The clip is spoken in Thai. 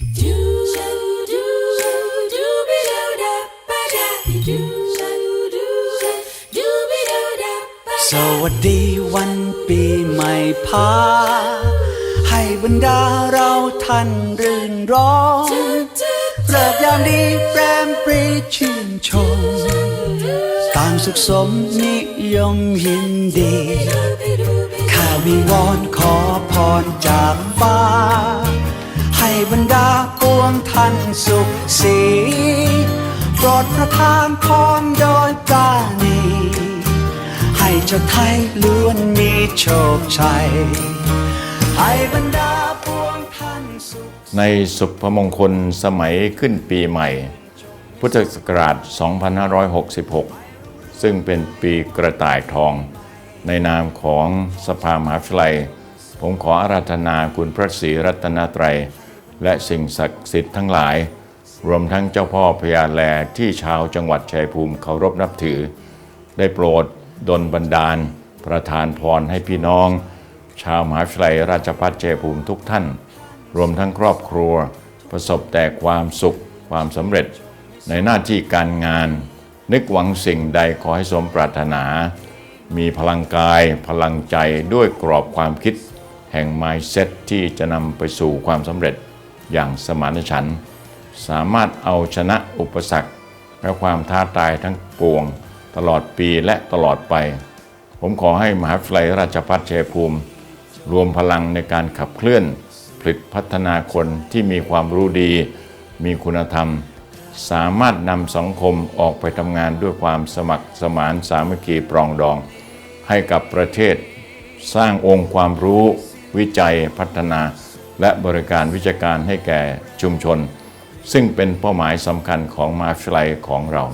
สวัสดีวันปีใหม่พา ให้บรรดาเราท่านรื่นร้องเลิกยามดีแปรมปรีชื่นชม ตามสุขสมนิยมยินดี ข้าวิวอนขอพรจากฟ้า ให้บรร ดาปวงท่านสุขสีโปรดประทานพรโดยปราณีให้เจ้าไทยล้วนมีโชคชัยให้บรรดาปวงท่านสุขในสุภมงคลสมัยขึ้นปีใหม่ พุทธศักราช 2566 ซึ่งเป็นปีกระต่ายทอง ในนามของสภามหาวิทยาลัย ผมขออาราธนาคุณพระศรีรัตนตรัย และสิ่งศักดิ์สิทธิ์ทั้งหลาย รวมทั้งเจ้าพ่อพญาแลที่ชาวจังหวัดชัยภูมิเคารพนับถือ ได้โปรดดลบันดาล ประทานพรให้พี่น้อง ชาวมหาวิทยาลัยราชภัฏชัยภูมิทุกท่าน รวมทั้งครอบครัว ประสบแต่ความสุขความสำเร็จ ในหน้าที่การงาน นึกหวังสิ่งใดขอให้สมปรารถนา มีพลังกายพลังใจด้วยกรอบความคิด แห่ง mindset ที่จะนำไปสู่ความสำเร็จ อย่างสมานฉันท์สามารถเอาชนะอุปสรรค และความท้าทายทั้งปวง ตลอดปีและตลอดไป ผมขอให้มหาวิทยาลัยราชภัฏชัยภูมิ รวมพลังในการขับเคลื่อนผลิตพัฒนาคนที่มีความรู้ดี มีคุณธรรม สามารถนำสังคมออกไปทำงานด้วยความสมัครสมานสามัคคีปรองดอง ให้กับประเทศ สร้างองค์ความรู้วิจัยพัฒนา และบริการวิชาการให้แก่ชุมชน ซึ่งเป็นเป้าหมายสำคัญของมหาวิทยาลัยของเรา